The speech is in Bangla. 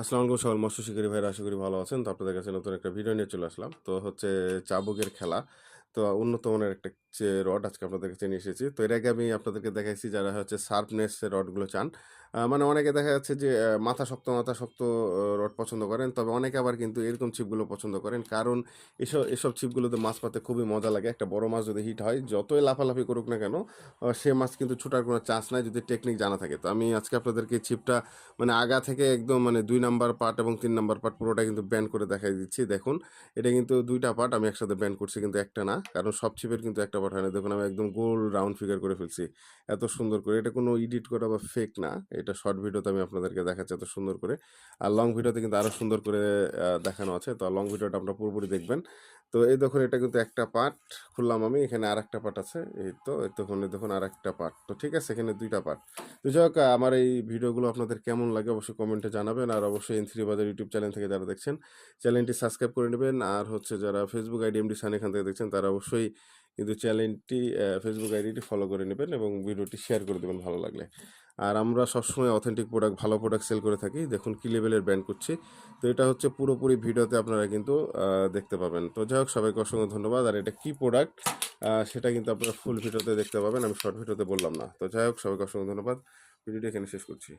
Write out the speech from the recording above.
আসসালামু আলাইকুম সকল মৎস্য শিকারী ভাইরা, আশা করি ভালো আছেন। তো আপনাদের কাছে নতুন একটা ভিডিও নিয়ে চলে আসলাম। তো হচ্ছে চাবুকের খেলা। তো উন্নত মানের একটা রড আজকে আপনাদের কাছে নিয়ে এসেছি। তো এর আগে আমি আপনাদেরকে দেখাইছি যারা হচ্ছে শার্পনেস রডগুলো চান। মানে অনেকে দেখা যাচ্ছে যে মাথা শক্ত মাথা শক্ত রড পছন্দ করেন। তবে অনেকে আবার কিন্তু এরকম ছিপগুলো পছন্দ করেন। কারণ এসব এসব ছিপগুলোতে মাছ পাতে খুবই মজা লাগে। একটা বড় মাছ যদি হিট হয়, যতই লাফালাফি করুক না কেন সে মাছ কিন্তু ছুটার কোনো চান্স নাই যদি টেকনিক জানা থাকে। তো আমি আজকে আপনাদেরকে ছিপটা মানে আগা থেকে একদম মানে দুই নাম্বার পার্ট এবং তিন নাম্বার পার্ট পুরোটা কিন্তু ব্যান করে দেখাই দিচ্ছি। দেখুন, এটা কিন্তু দুইটা পার্ট আমি একসাথে ব্যান করছি, কিন্তু একটা না। কারণ সব ছিপের কিন্তু একটা পার্ট হয় না। দেখুন, আমি একদম গোল রাউন্ড ফিগার করে ফেলছি। এত সুন্দর করে। এটা কোনো এডিট করা বা ফেক না। এটা শর্ট ভিডিওতে আমি আপনাদেরকে দেখাচ্ছি এত সুন্দর করে। আর লং ভিডিওতে কিন্তু আরও সুন্দর করে দেখানো আছে। তো লং ভিডিওটা আপনারা পুরোপুরি দেখবেন। তো এই দেখুন, এটা কিন্তু একটা পার্ট খুললাম আমি। এখানে আর একটা পার্ট আছে। এই তো দেখুন এই দেখুন আর একটা পার্ট তো ঠিক আছে, এখানে দুইটা পার্ট তো যাই হোক, আমার এই ভিডিওগুলো আপনাদের কেমন লাগে অবশ্যই কমেন্টে জানাবেন। আর অবশ্যই N three Bazar YouTube channel থেকে যারা দেখছেন চ্যানেলটি সাবস্ক্রাইব করে নেবেন। আর হচ্ছে যারা ফেসবুক আইডি এমডি সান এখান থেকে দেখছেন, তারা অবশ্যই কিন্তু চ্যানেলটি ফেসবুক আইডিটি ফলো করে নেবেন এবং ভিডিওটি শেয়ার করে দেবেন ভালো লাগলে। আর আমরা সবসময় অথেন্টিক প্রোডাক্ট ভালো প্রোডাক্ট সেল করে থাকি। দেখুন কী লেভেলের ব্র্যান্ড করছি। তো এটা হচ্ছে পুরোপুরি ভিডিওতে আপনারা কিন্তু দেখতে পাবেন। তো যাই হোক, সবাইকে অসংখ্য ধন্যবাদ। আর এটা কী প্রোডাক্ট সেটা কিন্তু আপনারা ফুল ভিডিওতে দেখতে পাবেন। আমি শর্ট ভিডিওতে বললাম না। তো যাই হোক, সবাইকে অসংখ্য ধন্যবাদ। ভিডিওটি এখানে শেষ করছি।